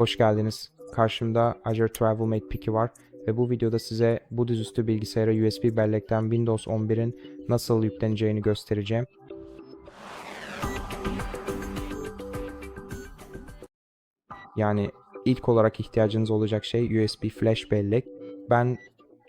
Hoş geldiniz. Karşımda Azure Travel Mate Piki var ve bu videoda size bu dizüstü bilgisayara USB bellekten Windows 11'in nasıl yükleneceğini göstereceğim. Yani ilk olarak ihtiyacınız olacak şey USB flash bellek. Ben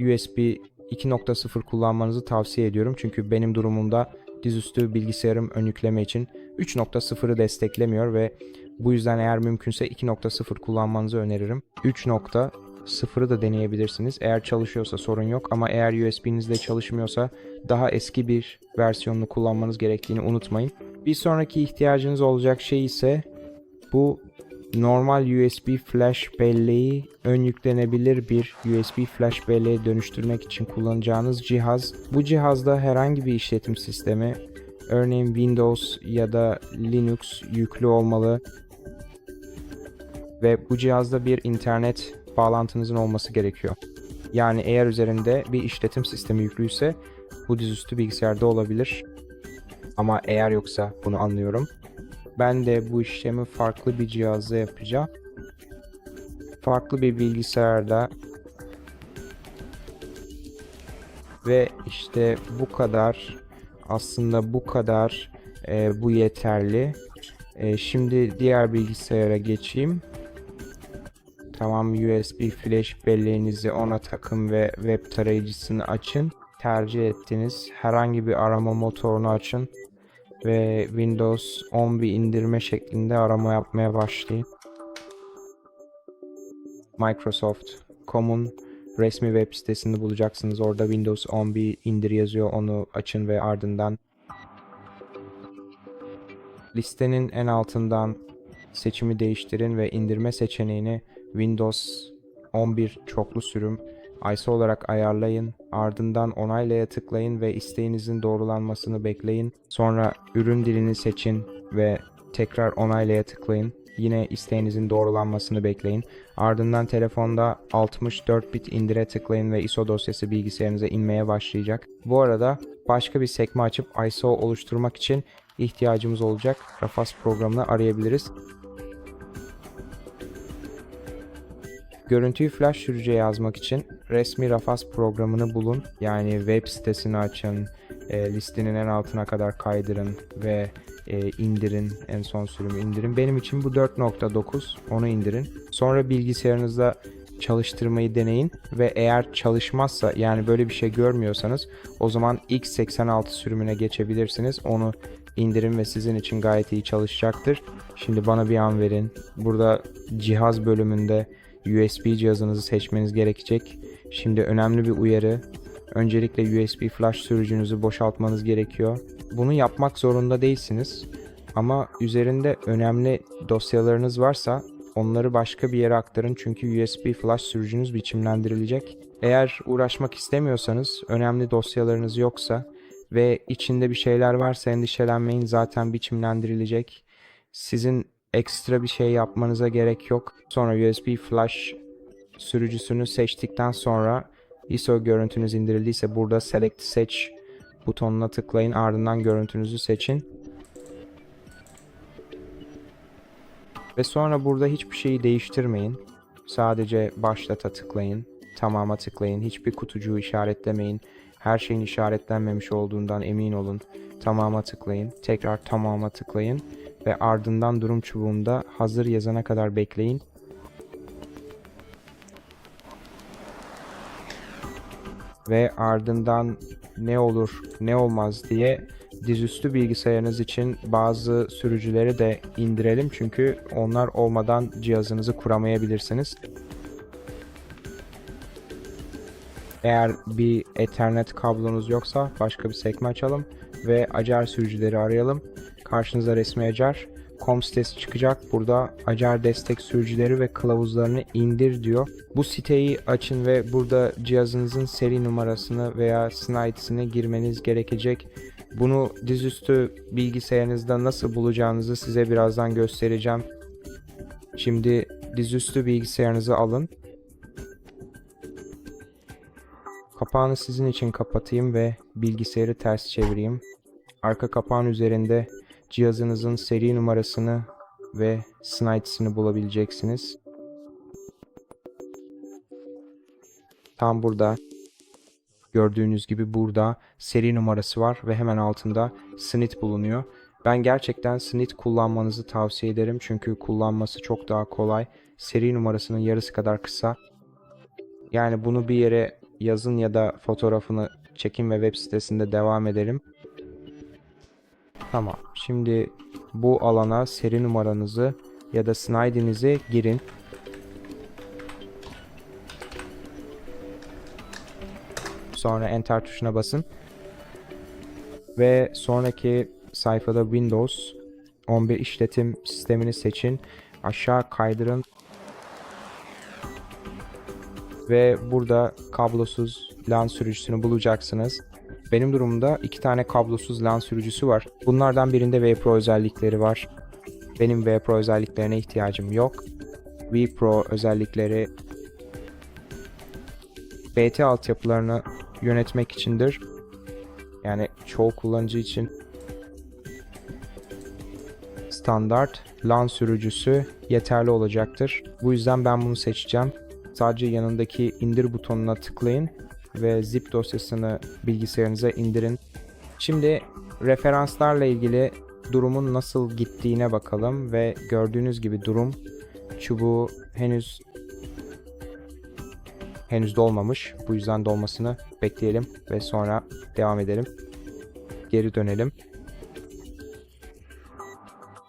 USB 2.0 kullanmanızı tavsiye ediyorum çünkü benim durumumda dizüstü bilgisayarım ön yükleme için 3.0'ı desteklemiyor ve bu yüzden eğer mümkünse 2.0 kullanmanızı öneririm. 3.0'ı da deneyebilirsiniz. Eğer çalışıyorsa sorun yok ama eğer USB'niz de çalışmıyorsa daha eski bir versiyonunu kullanmanız gerektiğini unutmayın. Bir sonraki ihtiyacınız olacak şey ise bu normal USB flash belleği ön yüklenebilir bir USB flash belleğe dönüştürmek için kullanacağınız cihaz. Bu cihazda herhangi bir işletim sistemi örneğin Windows ya da Linux yüklü olmalı ve bu cihazda bir internet bağlantınızın olması gerekiyor. Yani eğer üzerinde bir işletim sistemi yüklüyse bu dizüstü bilgisayarda olabilir. Ama eğer yoksa bunu anlıyorum. Ben de bu işlemi farklı bir cihazda yapacağım. Farklı bir bilgisayarda ve işte bu kadar aslında bu kadar e, bu yeterli. E, şimdi diğer bilgisayara geçeyim. Tamam USB flash belleğinizi ona takın ve web tarayıcısını açın. Tercih ettiğiniz herhangi bir arama motorunu açın ve Windows 11 indirme şeklinde arama yapmaya başlayın. Microsoft.com'un resmi web sitesini bulacaksınız. Orada Windows 11 indir yazıyor. Onu açın ve ardından listenin en altından seçimi değiştirin ve indirme seçeneğini Windows 11 çoklu sürüm ISO olarak ayarlayın. Ardından onaylaya tıklayın ve isteğinizin doğrulanmasını bekleyin. Sonra ürün dilini seçin ve tekrar onaylaya tıklayın. Yine isteğinizin doğrulanmasını bekleyin. Ardından telefonda 64 bit indire tıklayın ve ISO dosyası bilgisayarınıza inmeye başlayacak. Bu arada başka bir sekme açıp ISO oluşturmak için ihtiyacımız olacak. Rafas programını arayabiliriz. Görüntüyü flash sürücüye yazmak için resmi Rafas programını bulun. Yani web sitesini açın, e, listenin en altına kadar kaydırın ve e, indirin. En son sürümü indirin. Benim için bu 4.9. Onu indirin. Sonra bilgisayarınızda çalıştırmayı deneyin ve eğer çalışmazsa yani böyle bir şey görmüyorsanız o zaman x86 sürümüne geçebilirsiniz. Onu indirin ve sizin için gayet iyi çalışacaktır. Şimdi bana bir an verin. Burada cihaz bölümünde USB cihazınızı seçmeniz gerekecek. Şimdi önemli bir uyarı. Öncelikle USB flash sürücünüzü boşaltmanız gerekiyor. Bunu yapmak zorunda değilsiniz. Ama üzerinde önemli dosyalarınız varsa onları başka bir yere aktarın çünkü USB flash sürücünüz biçimlendirilecek. Eğer uğraşmak istemiyorsanız, önemli dosyalarınız yoksa ve içinde bir şeyler varsa endişelenmeyin zaten biçimlendirilecek. Sizin ekstra bir şey yapmanıza gerek yok. Sonra USB flash sürücüsünü seçtikten sonra ISO görüntünüz indirildiyse burada Select Seç butonuna tıklayın ardından görüntünüzü seçin. Ve sonra burada hiçbir şeyi değiştirmeyin. Sadece başlata tıklayın, tamama tıklayın, hiçbir kutucuğu işaretlemeyin. Her şeyin işaretlenmemiş olduğundan emin olun. Tamama tıklayın, tekrar tamama tıklayın ve ardından durum çubuğunda hazır yazana kadar bekleyin. Ve ardından ne olur ne olmaz diye dizüstü bilgisayarınız için bazı sürücüleri de indirelim çünkü onlar olmadan cihazınızı kuramayabilirsiniz. Eğer bir Ethernet kablonuz yoksa başka bir sekme açalım ve acar sürücüleri arayalım. Karşınıza resmi acar com sitesi çıkacak. Burada acar destek sürücüleri ve kılavuzlarını indir diyor. Bu siteyi açın ve burada cihazınızın seri numarasını veya SNID'sini girmeniz gerekecek. Bunu dizüstü bilgisayarınızda nasıl bulacağınızı size birazdan göstereceğim. Şimdi dizüstü bilgisayarınızı alın. Kapağını sizin için kapatayım ve bilgisayarı ters çevireyim. Arka kapağın üzerinde cihazınızın seri numarasını ve Snides'ini bulabileceksiniz. Tam burada gördüğünüz gibi burada seri numarası var ve hemen altında Snit bulunuyor. Ben gerçekten Snit kullanmanızı tavsiye ederim çünkü kullanması çok daha kolay. Seri numarasının yarısı kadar kısa. Yani bunu bir yere yazın ya da fotoğrafını çekin ve web sitesinde devam edelim. Tamam. Şimdi bu alana seri numaranızı ya da SNID'inizi girin. Sonra Enter tuşuna basın. Ve sonraki sayfada Windows 11 işletim sistemini seçin. Aşağı kaydırın. Ve burada kablosuz LAN sürücüsünü bulacaksınız. Benim durumumda iki tane kablosuz LAN sürücüsü var. Bunlardan birinde vPro özellikleri var. Benim vPro özelliklerine ihtiyacım yok. vPro özellikleri BT altyapılarını yönetmek içindir. Yani çoğu kullanıcı için standart LAN sürücüsü yeterli olacaktır. Bu yüzden ben bunu seçeceğim. Sadece yanındaki indir butonuna tıklayın ve zip dosyasını bilgisayarınıza indirin. Şimdi referanslarla ilgili durumun nasıl gittiğine bakalım ve gördüğünüz gibi durum çubuğu henüz henüz dolmamış. Bu yüzden dolmasını bekleyelim ve sonra devam edelim. Geri dönelim.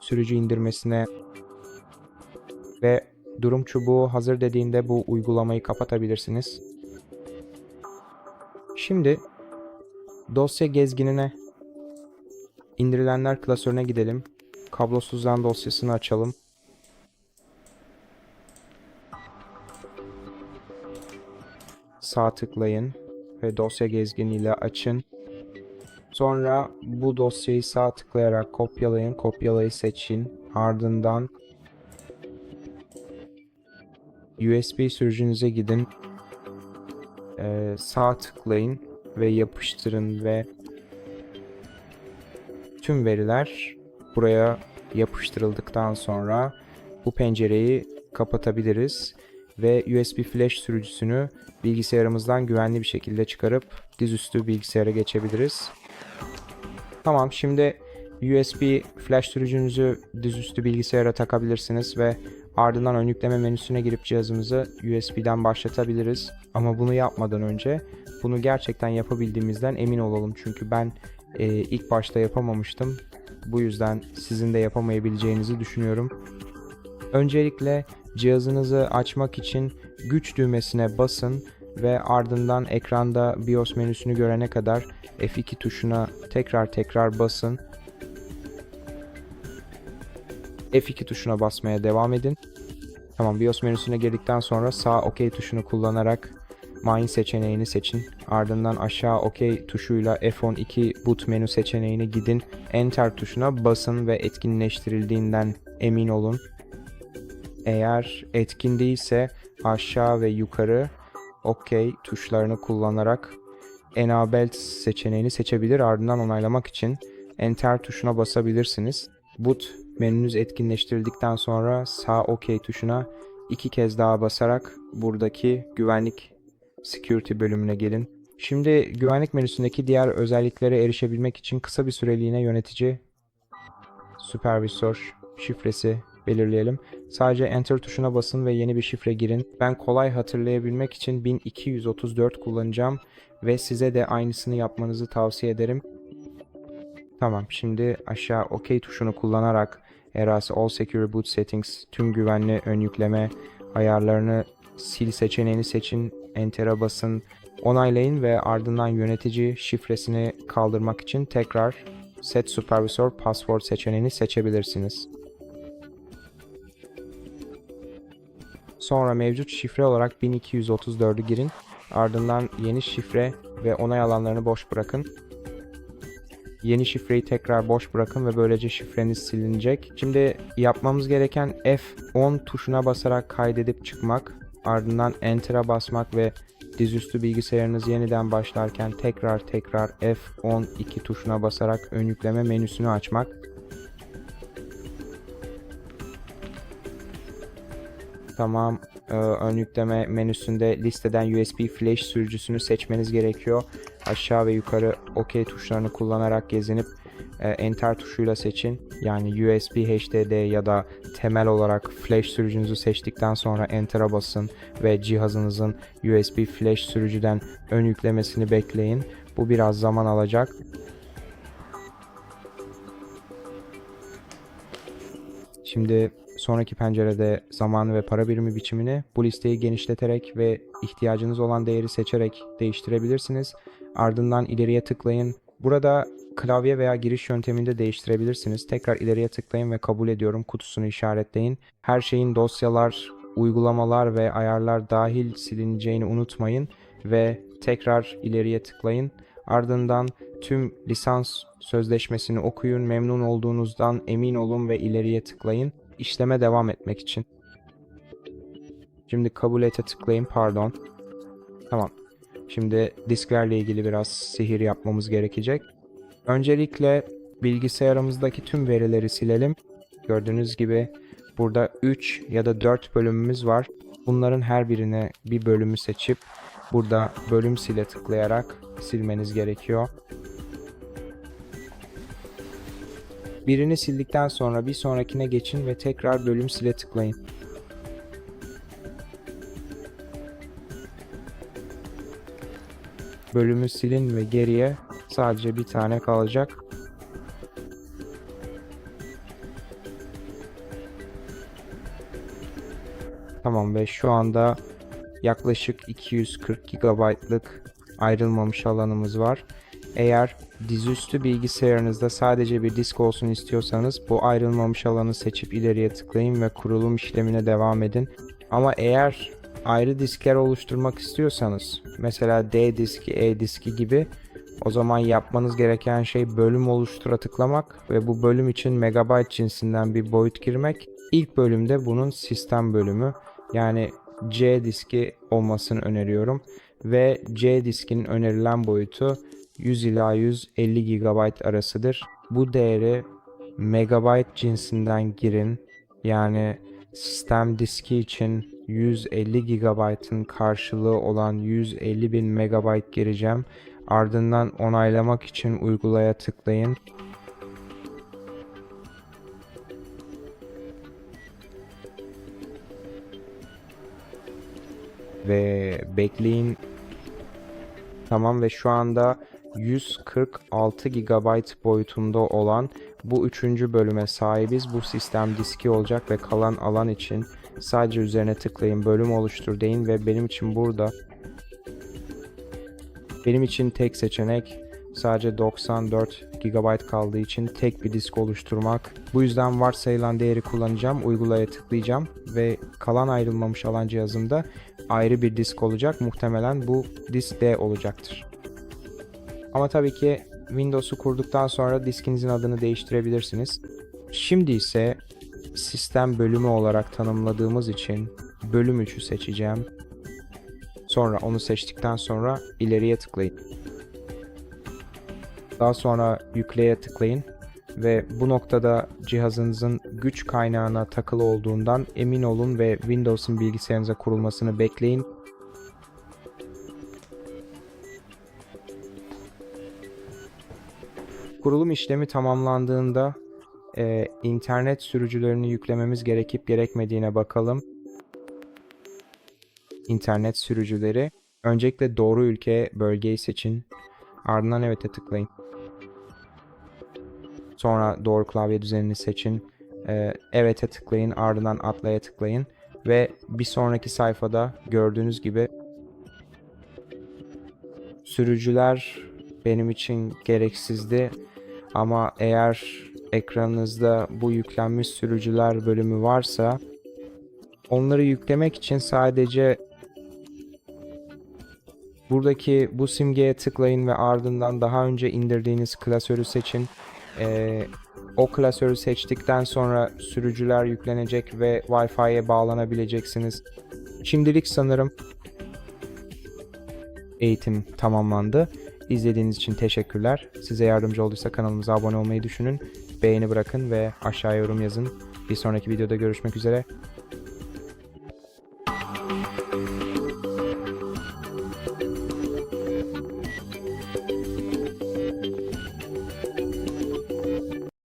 Sürücü indirmesine ve durum çubuğu hazır dediğinde bu uygulamayı kapatabilirsiniz. Şimdi dosya gezginine indirilenler klasörüne gidelim. Kablosuz LAN dosyasını açalım. Sağ tıklayın ve dosya gezginiyle açın. Sonra bu dosyayı sağ tıklayarak kopyalayın, kopyalayı seçin. Ardından USB sürücünüze gidin. Ee, sağ tıklayın ve yapıştırın ve tüm veriler buraya yapıştırıldıktan sonra bu pencereyi kapatabiliriz ve USB flash sürücüsünü bilgisayarımızdan güvenli bir şekilde çıkarıp dizüstü bilgisayara geçebiliriz. Tamam şimdi USB flash sürücünüzü dizüstü bilgisayara takabilirsiniz ve ardından ön yükleme menüsüne girip cihazımızı USB'den başlatabiliriz. Ama bunu yapmadan önce bunu gerçekten yapabildiğimizden emin olalım. Çünkü ben e, ilk başta yapamamıştım. Bu yüzden sizin de yapamayabileceğinizi düşünüyorum. Öncelikle cihazınızı açmak için güç düğmesine basın ve ardından ekranda BIOS menüsünü görene kadar F2 tuşuna tekrar tekrar basın. F2 tuşuna basmaya devam edin. Tamam BIOS menüsüne girdikten sonra sağ OK tuşunu kullanarak Mine seçeneğini seçin. Ardından aşağı OK tuşuyla F12 boot menü seçeneğine gidin. Enter tuşuna basın ve etkinleştirildiğinden emin olun. Eğer etkin değilse aşağı ve yukarı OK tuşlarını kullanarak Enable seçeneğini seçebilir. Ardından onaylamak için Enter tuşuna basabilirsiniz. Boot menünüz etkinleştirildikten sonra sağ OK tuşuna iki kez daha basarak buradaki güvenlik security bölümüne gelin. Şimdi güvenlik menüsündeki diğer özelliklere erişebilmek için kısa bir süreliğine yönetici supervisor şifresi belirleyelim. Sadece enter tuşuna basın ve yeni bir şifre girin. Ben kolay hatırlayabilmek için 1234 kullanacağım ve size de aynısını yapmanızı tavsiye ederim. Tamam şimdi aşağı OK tuşunu kullanarak Eras All Secure Boot Settings tüm güvenli ön yükleme ayarlarını sil seçeneğini seçin. Enter'a basın. Onaylayın ve ardından yönetici şifresini kaldırmak için tekrar Set Supervisor Password seçeneğini seçebilirsiniz. Sonra mevcut şifre olarak 1234'ü girin. Ardından yeni şifre ve onay alanlarını boş bırakın. Yeni şifreyi tekrar boş bırakın ve böylece şifreniz silinecek. Şimdi yapmamız gereken F10 tuşuna basarak kaydedip çıkmak. Ardından Enter'a basmak ve dizüstü bilgisayarınız yeniden başlarken tekrar tekrar F12 tuşuna basarak ön yükleme menüsünü açmak. Tamam. Ee, ön yükleme menüsünde listeden USB flash sürücüsünü seçmeniz gerekiyor. Aşağı ve yukarı OK tuşlarını kullanarak gezinip e, Enter tuşuyla seçin. Yani USB HDD ya da temel olarak flash sürücünüzü seçtikten sonra Enter'a basın ve cihazınızın USB flash sürücüden ön yüklemesini bekleyin. Bu biraz zaman alacak. Şimdi sonraki pencerede zaman ve para birimi biçimini bu listeyi genişleterek ve ihtiyacınız olan değeri seçerek değiştirebilirsiniz. Ardından ileriye tıklayın. Burada klavye veya giriş yönteminde değiştirebilirsiniz. Tekrar ileriye tıklayın ve kabul ediyorum kutusunu işaretleyin. Her şeyin dosyalar, uygulamalar ve ayarlar dahil silineceğini unutmayın ve tekrar ileriye tıklayın. Ardından tüm lisans sözleşmesini okuyun, memnun olduğunuzdan emin olun ve ileriye tıklayın. İşleme devam etmek için. Şimdi kabul ete tıklayın, pardon. Tamam. Şimdi disklerle ilgili biraz sihir yapmamız gerekecek. Öncelikle bilgisayarımızdaki tüm verileri silelim. Gördüğünüz gibi burada 3 ya da 4 bölümümüz var. Bunların her birine bir bölümü seçip burada bölüm sile tıklayarak silmeniz gerekiyor. Birini sildikten sonra bir sonrakine geçin ve tekrar bölüm sile tıklayın. Bölümü silin ve geriye sadece bir tane kalacak. Tamam ve şu anda yaklaşık 240 GB'lık ayrılmamış alanımız var. Eğer dizüstü bilgisayarınızda sadece bir disk olsun istiyorsanız bu ayrılmamış alanı seçip ileriye tıklayın ve kurulum işlemine devam edin. Ama eğer ayrı diskler oluşturmak istiyorsanız mesela D diski, E diski gibi o zaman yapmanız gereken şey bölüm oluştura tıklamak ve bu bölüm için megabyte cinsinden bir boyut girmek. İlk bölümde bunun sistem bölümü yani C diski olmasını öneriyorum ve C diskinin önerilen boyutu 100 ila 150 GB arasıdır. Bu değeri megabyte cinsinden girin. Yani sistem diski için 150 GB'ın karşılığı olan 150 bin MB gireceğim. Ardından onaylamak için uygulaya tıklayın. Ve bekleyin. Tamam ve şu anda 146 GB boyutunda olan bu üçüncü bölüme sahibiz. Bu sistem diski olacak ve kalan alan için sadece üzerine tıklayın, bölüm oluştur deyin ve benim için burada benim için tek seçenek sadece 94 GB kaldığı için tek bir disk oluşturmak. Bu yüzden varsayılan değeri kullanacağım. Uygulaya tıklayacağım ve kalan ayrılmamış alan cihazımda ayrı bir disk olacak. Muhtemelen bu disk D olacaktır. Ama tabii ki Windows'u kurduktan sonra diskinizin adını değiştirebilirsiniz. Şimdi ise sistem bölümü olarak tanımladığımız için bölüm 3'ü seçeceğim. Sonra onu seçtikten sonra ileriye tıklayın. Daha sonra yükleye tıklayın ve bu noktada cihazınızın güç kaynağına takılı olduğundan emin olun ve Windows'un bilgisayarınıza kurulmasını bekleyin. Kurulum işlemi tamamlandığında e, internet sürücülerini yüklememiz gerekip gerekmediğine bakalım. İnternet sürücüleri. Öncelikle doğru ülke bölgeyi seçin. Ardından evet'e tıklayın. Sonra doğru klavye düzenini seçin. E, evet'e tıklayın. Ardından atlaya tıklayın. Ve bir sonraki sayfada gördüğünüz gibi sürücüler benim için gereksizdi. Ama eğer ekranınızda bu yüklenmiş sürücüler bölümü varsa onları yüklemek için sadece buradaki bu simgeye tıklayın ve ardından daha önce indirdiğiniz klasörü seçin. Ee, o klasörü seçtikten sonra sürücüler yüklenecek ve Wi-Fi'ye bağlanabileceksiniz. Şimdilik sanırım eğitim tamamlandı. İzlediğiniz için teşekkürler. Size yardımcı olduysa kanalımıza abone olmayı düşünün. Beğeni bırakın ve aşağıya yorum yazın. Bir sonraki videoda görüşmek üzere.